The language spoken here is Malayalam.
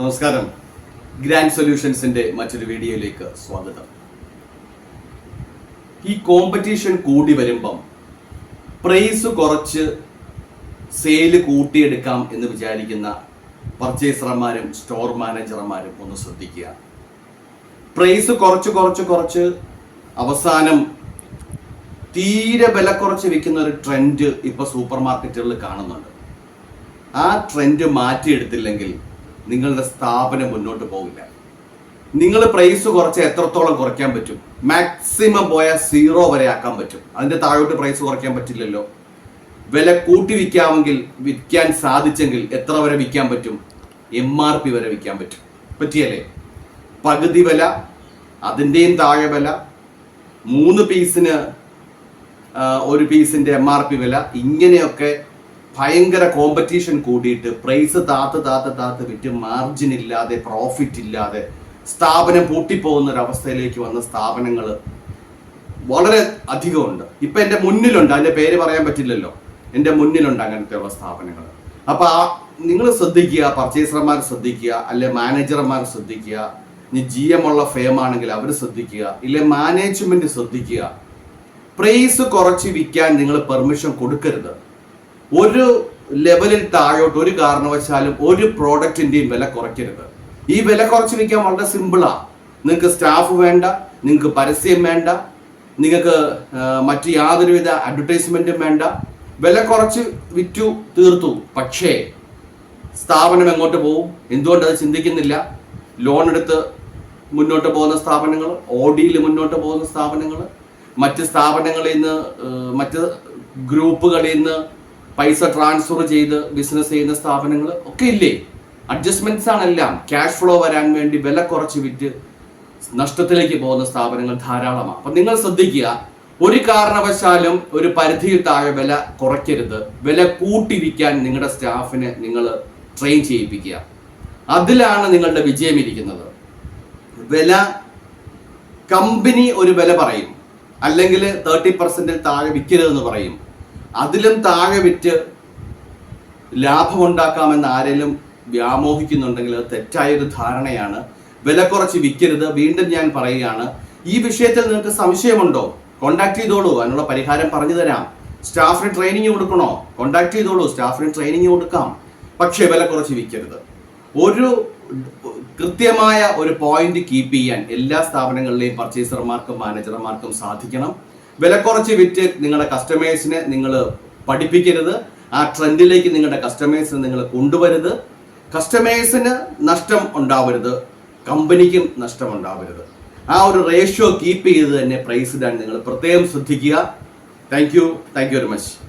നമസ്കാരം. ഗ്രാൻഡ് സൊല്യൂഷൻസിന്റെ മറ്റൊരു വീഡിയോയിലേക്ക് സ്വാഗതം. ഈ കോമ്പറ്റീഷൻ കൂടി വരുമ്പം പ്രൈസ് കുറച്ച് സെയിൽ കൂട്ടിയെടുക്കാം എന്ന് വിചാരിക്കുന്ന പർച്ചേസർമാരും സ്റ്റോർ മാനേജർമാരും ഒന്ന് ശ്രദ്ധിക്കുക. പ്രൈസ് കുറച്ച് കുറച്ച് കുറച്ച് അവസാനം തീരെ വില കുറച്ച് വിൽക്കുന്ന ഒരു ട്രെൻഡ് ഇപ്പൊ സൂപ്പർ മാർക്കറ്റുകളിൽ കാണുന്നുണ്ട്. ആ ട്രെൻഡ് മാറ്റിയെടുത്തില്ലെങ്കിൽ നിങ്ങളുടെ സ്ഥാപനം മുന്നോട്ട് പോകില്ല. നിങ്ങൾ പ്രൈസ് കുറച്ച് എത്രത്തോളം കുറയ്ക്കാൻ പറ്റും? മാക്സിമം പോയാൽ സീറോ വരെ ആക്കാൻ പറ്റും. അതിന്റെ താഴോട്ട് പ്രൈസ് കുറയ്ക്കാൻ പറ്റില്ലല്ലോ. വില കൂട്ടി വിൽക്കാമെങ്കിൽ വിൽക്കാൻ സാധിച്ചെങ്കിൽ എത്ര വരെ വിൽക്കാൻ പറ്റും? എം ആർ പി വരെ വിൽക്കാൻ പറ്റും. പറ്റിയല്ലേ? പകുതി വില അതിന്റെയും താഴെ വില മൂന്ന് പീസിന് ഒരു പീസിന്റെ എം ആർ പി വില ഇങ്ങനെയൊക്കെ ഭയങ്കര കോമ്പറ്റീഷൻ കൂടിയിട്ട് പ്രൈസ് താത്ത് താത്ത് താത്ത് വിറ്റ് മാർജിൻ ഇല്ലാതെ പ്രോഫിറ്റ് ഇല്ലാതെ സ്ഥാപനം പൂട്ടിപ്പോകുന്ന ഒരു അവസ്ഥയിലേക്ക് വന്ന സ്ഥാപനങ്ങൾ വളരെ അധികമുണ്ട്. ഇപ്പം എന്റെ മുന്നിലുണ്ട് അതിന്റെ പേര് പറയാൻ പറ്റില്ലല്ലോ. എന്റെ മുന്നിലുണ്ട് അങ്ങനത്തെയുള്ള സ്ഥാപനങ്ങൾ അപ്പം ആ നിങ്ങൾ ശ്രദ്ധിക്കുക പർച്ചേസർമാർ ശ്രദ്ധിക്കുക അല്ലെ മാനേജർമാർ ശ്രദ്ധിക്കുക ഇനി ജി എം ഉള്ള ഫേം ആണെങ്കിൽ അവർ ശ്രദ്ധിക്കുക ഇല്ലെ മാനേജ്മെന്റ് ശ്രദ്ധിക്കുക. പ്രൈസ് കുറച്ച് വിൽക്കാൻ നിങ്ങൾ പെർമിഷൻ കൊടുക്കരുത്. ഒരു ലെവലിൽ താഴോട്ട് ഒരു കാരണവശാലും ഒരു പ്രോഡക്റ്റിന്റെയും വില കുറയ്ക്കരുത്. ഈ വില കുറച്ച് നിൽക്കാൻ വളരെ സിമ്പിളാണ് നിങ്ങൾക്ക് സ്റ്റാഫ് വേണ്ട നിങ്ങൾക്ക് പരസ്യം വേണ്ട നിങ്ങൾക്ക് മറ്റു യാതൊരുവിധ അഡ്വർടൈസ്മെന്റും വേണ്ട. വില കുറച്ച് വിറ്റു തീർത്തു. പക്ഷേ സ്ഥാപനം എങ്ങോട്ട് പോകും? എന്തുകൊണ്ട് അത് ചിന്തിക്കുന്നില്ല? ലോൺ എടുത്ത് മുന്നോട്ട് പോകുന്ന സ്ഥാപനങ്ങൾ ഓഡിയിൽ മുന്നോട്ട് പോകുന്ന സ്ഥാപനങ്ങൾ മറ്റ് സ്ഥാപനങ്ങളിൽ നിന്ന് മറ്റ് ഗ്രൂപ്പുകളിൽ നിന്ന് പൈസ ട്രാൻസ്ഫർ ചെയ്ത് ബിസിനസ് ചെയ്യുന്ന സ്ഥാപനങ്ങൾ ഒക്കെ ഇല്ലേ? അഡ്ജസ്റ്റ്മെന്റ്സ് ആണെല്ലാം ക്യാഷ് ഫ്ലോ വരാൻ വേണ്ടി വില കുറച്ച് വിറ്റ് നഷ്ടത്തിലേക്ക് പോകുന്ന സ്ഥാപനങ്ങൾ ധാരാളമാണ്. അപ്പൊ നിങ്ങൾ ശ്രദ്ധിക്കുക ഒരു കാരണവശാലും ഒരു പരിധിയിൽ താഴെ വില കുറയ്ക്കരുത്. വില കൂട്ടി വിൽക്കാൻ നിങ്ങളുടെ സ്റ്റാഫിനെ നിങ്ങൾ ട്രെയിൻ ചെയ്യിപ്പിക്കുക. അതിലാണ് നിങ്ങളുടെ വിജയം ഇരിക്കുന്നത് വില കമ്പനി ഒരു വില പറയും. അല്ലെങ്കിൽ തേർട്ടി പെർസെന്റിൽ താഴെ വിൽക്കരുതെന്ന് പറയും. അതിലും താഴെ വിറ്റ് ലാഭമുണ്ടാക്കാമെന്ന് ആരെങ്കിലും വ്യാമോഹിക്കുന്നുണ്ടെങ്കിൽ അത് തെറ്റായൊരു ധാരണയാണ്. വില കുറച്ച് വിൽക്കരുത്. വീണ്ടും ഞാൻ പറയുകയാണ് ഈ വിഷയത്തിൽ നിങ്ങൾക്ക് സംശയമുണ്ടോ? കോണ്ടാക്ട് ചെയ്തോളൂ. അതിനുള്ള പരിഹാരം പറഞ്ഞു തരാം. സ്റ്റാഫിന് ട്രെയിനിങ് കൊടുക്കണോ? കോണ്ടാക്ട് ചെയ്തോളൂ. സ്റ്റാഫിന് ട്രെയിനിങ് കൊടുക്കാം. പക്ഷേ വില കുറച്ച് വിൽക്കരുത്. ഒരു കൃത്യമായ ഒരു പോയിന്റ് കീപ്പ് ചെയ്യാൻ എല്ലാ സ്ഥാപനങ്ങളിലെയും പർച്ചേസർമാർക്കും മാനേജർമാർക്കും സാധിക്കണം. വില കുറച്ച് വിറ്റ് നിങ്ങളുടെ കസ്റ്റമേഴ്സിനെ നിങ്ങൾ പഠിപ്പിക്കരുത്. ആ ട്രെൻഡിലേക്ക് നിങ്ങളുടെ കസ്റ്റമേഴ്സിനെ നിങ്ങൾ കൊണ്ടുവരുത് കസ്റ്റമേഴ്സിന് നഷ്ടം ഉണ്ടാവരുത്. കമ്പനിക്കും നഷ്ടം ഉണ്ടാവരുത്. ആ ഒരു റേഷ്യോ കീപ്പ് ചെയ്ത് തന്നെ പ്രൈസ് ഇടാൻ നിങ്ങൾ പ്രത്യേകം ശ്രദ്ധിക്കുക. Thank you thank you very much